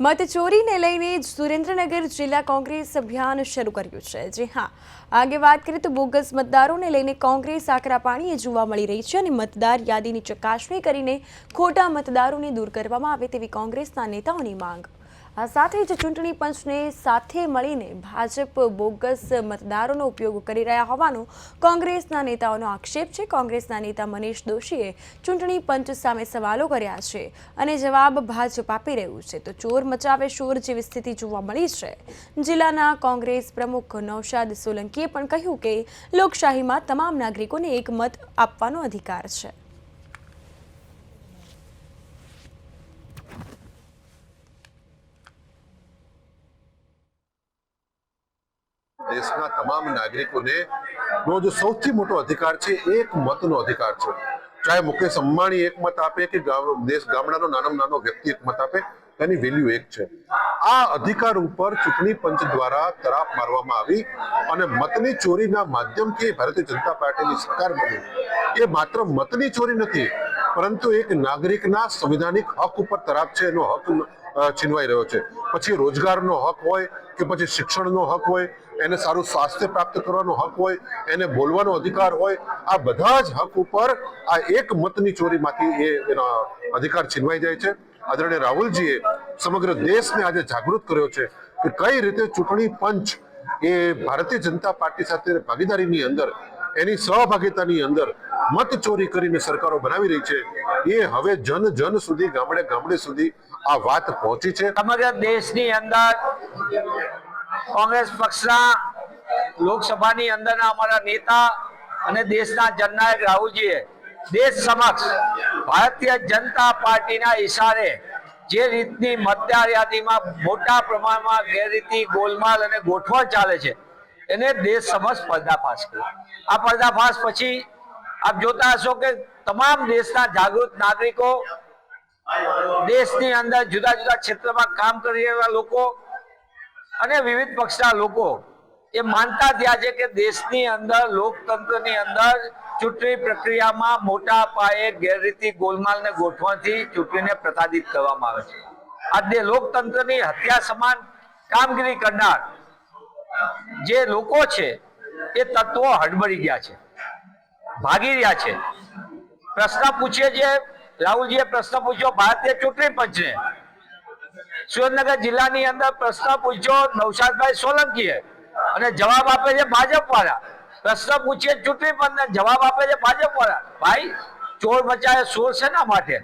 મતચોરીને લઈને સુરેન્દ્રનગર જિલ્લા કોંગ્રેસ અભિયાન શરૂ કર્યું છે. જે હા. આગે વાત કરીએ તો બોગસ મતદારોને લઈને કોંગ્રેસ આકરા પાણીએ જોવા મળી રહી છે અને મતદાર યાદીની ચકાસણી કરીને ખોટા મતદારોને દૂર કરવામાં આવે તેવી કોંગ્રેસના નેતાઓની માંગ. સાથે જ ચૂંટણી પંચને સાથે મળીને ભાજપ બોગસ મતદારોનો ઉપયોગ કરી રહ્યા હોવાનો કોંગ્રેસના નેતાઓનો આક્ષેપ છે. કોંગ્રેસના નેતા મનીષ દોશીએ ચૂંટણી પંચ સામે સવાલો કર્યા છે અને જવાબ ભાજપ આપી રહ્યું છે. તો ચોર મચાવે શોર જેવી સ્થિતિ જોવા મળી છે. જિલ્લાના કોંગ્રેસ પ્રમુખ નૌશાદ સોલંકીએ પણ કહ્યું કે લોકશાહીમાં તમામ નાગરિકોને એક મત આપવાનો અધિકાર છે. દેશના તમામ નાગરિકોને નો જે સૌથી મોટો અધિકાર છે, એક મતનો અધિકાર છે. ચાહે મુકેશ અંબાણી એક મત આપે કે દેશ ગામડાનો નાનો નાનો વ્યક્તિ એક મત આપે, તેની વેલ્યુ એક છે. આ અધિકાર ઉપર ચૂંટણી પંચ દ્વારા તરાપ મારવામાં આવી અને મતની ચોરીના માધ્યમથી ભારતીય જનતા પાર્ટીની સરકાર બની. એ માત્ર મતની ચોરી નથી, પરંતુ એક નાગરિકના સંવિધાનિક હક ઉપર તરાપ છે, એનો હક છીનવાઈ રહ્યો છે. પછી રોજગારનો હક હોય કે પછી શિક્ષણનો હક હોય, એને સારું સ્વાસ્થ્ય પ્રાપ્ત કરવાનો હક હોય, એને બોલવાનો અધિકાર હોય, આ બધા જ હક ઉપર આ એક મતની ચોરીમાંથી એ એનો અધિકાર છીનવાઈ જાય છે. આદરણીય રાહુલજીએ સમગ્ર દેશને આજે જાગૃત કર્યો છે કે કઈ રીતે ચૂંટણી પંચ એ ભારતીય જનતા પાર્ટી સાથે ભાગીદારીની અંદર, એની સહભાગિતાની અંદર મત ચોરી કરીને સરકારો બનાવી રહી છે. એ હવે જન જન સુધી, ગામડે ગામડે સુધી આ વાત પહોંચી છે. સમગ્ર દેશની અંદર કોંગ્રેસ પક્ષના લોકસભાની અંદરના અમારા નેતા અને દેશના જનનાયક રાહુલજીએ દેશ સમક્ષ ભારતીય જનતા પાર્ટીના ઈશારે જે રીતની મતદાર યાદીમાં મોટા પ્રમાણમાં ગેરરીતિ, ગોલમાલ અને ગોઠવણ ચાલે છે, એને દેશ સમક્ષ પર્દાફાશ કર્યો. આ પર્દાફાશ પછી આપ જોતા હશો કે તમામ દેશના જાગૃત નાગરિકો દેશની અંદર જુદા જુદા ક્ષેત્રમાં કામ કરી રહેલા લોકો અને વિવિધ પક્ષના લોકો એ માનતા થયા છે કે દેશની અંદર, લોકતંત્રની અંદર ચૂંટણી પ્રક્રિયામાં મોટા પાયે ગેરરીતિ ગોલમાલને ગોઠવાથી ચૂંટણીને પ્રતાદિત કરવામાં આવે છે. આજે લોકતંત્રની હત્યા સમાન કામગીરી કરનાર જે લોકો છે એ તત્વો હડબડી ગયા છે. ભાગી રહ્યા છે. પ્રશ્ન પૂછીએ છે, રાહુલજીએ પ્રશ્ન પૂછ્યો, ભારતીય ચૂંટણી પંચને સુરેન્દ્રનગર જિલ્લાની અંદર પ્રશ્ન પૂછ્યો નવસાદભાઈ સોલંકીએ અને જવાબ આપે છે ભાજપ વાળા પ્રશ્ન પૂછીએ ચૂંટણી પંચને, જવાબ આપે છે ભાજપ વાળા ભાઈ, ચોર બચાવે સોર શેના માટે?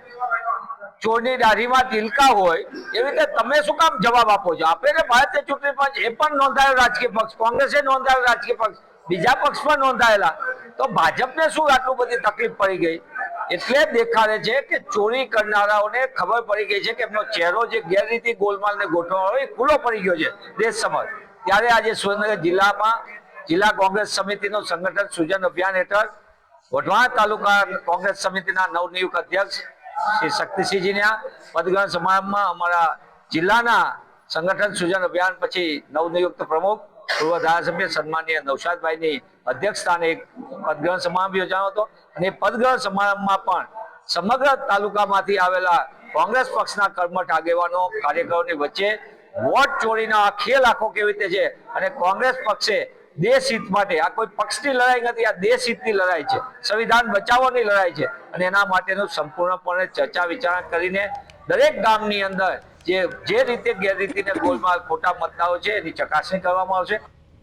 ચોરની દાઢીમાં તિલકા હોય, એવી રીતે તમે શું કામ જવાબ આપો છો? આપે ને ભારતીય ચૂંટણી પંચ, એ પણ નોંધાયેલો રાજકીય પક્ષ, કોંગ્રેસે નોંધાયેલો રાજકીય પક્ષ, બીજા પક્ષ પણ નોંધાયેલા. તો ભાજપને શું આટલું બધી તકલીફ પડી ગઈ? એટલે દેખાડે છે કે ચોરી કરનારાઓને ખબર પડી ગઈ છે કે એમનો ચહેરો જે ગેરરીતિ ગોલમાલ ને ગોઠવણો એ ખુલ્લો પડી ગયો છે દેશ સમક્ષ. ત્યારે આજે સુરેન્દ્રનગર જિલ્લામાં જિલ્લા કોંગ્રેસ સમિતિનું સંગઠન સૂજન અભિયાન હેઠળ વઢવાણ તાલુકા કોંગ્રેસ સમિતિના નવનિયુક્ત અધ્યક્ષ શ્રી શક્તિસિંહજીના પદગ્રહણ સમારંભમાં અમારા જિલ્લાના સંગઠન સૂજન અભિયાન પછી નવનિયુક્ત પ્રમુખ પૂર્વ ધારાસભ્ય સન્માનીય નૌશાદભાઈની અધ્યક્ષસ્થાને એક પદગ્રહણ સમારંભ યોજાયો હતો અને પદગ્રહણ સમારંભમાં પણ સમગ્ર તાલુકામાંથી આવેલા કોંગ્રેસ પક્ષના કર્મઠ આગેવાનો, કાર્યકરોની વચ્ચે વોટ ચોરીનો આ ખેલ આખો કેવી રીતે છે અને કોંગ્રેસ પક્ષે દેશ હિત માટે, આ કોઈ પક્ષની લડાઈ નથી, આ દેશ હિતની લડાઈ છે. સંવિધાન બચાવવાની લડાઈ છે અને એના માટેનું સંપૂર્ણપણે ચર્ચા વિચારણા કરીને દરેક ગામની અંદર જે જે રીતે ગેરરીતિને ગોલમાલ ખોટા મતદારો છે એની ચકાસણી કરવામાં આવશે.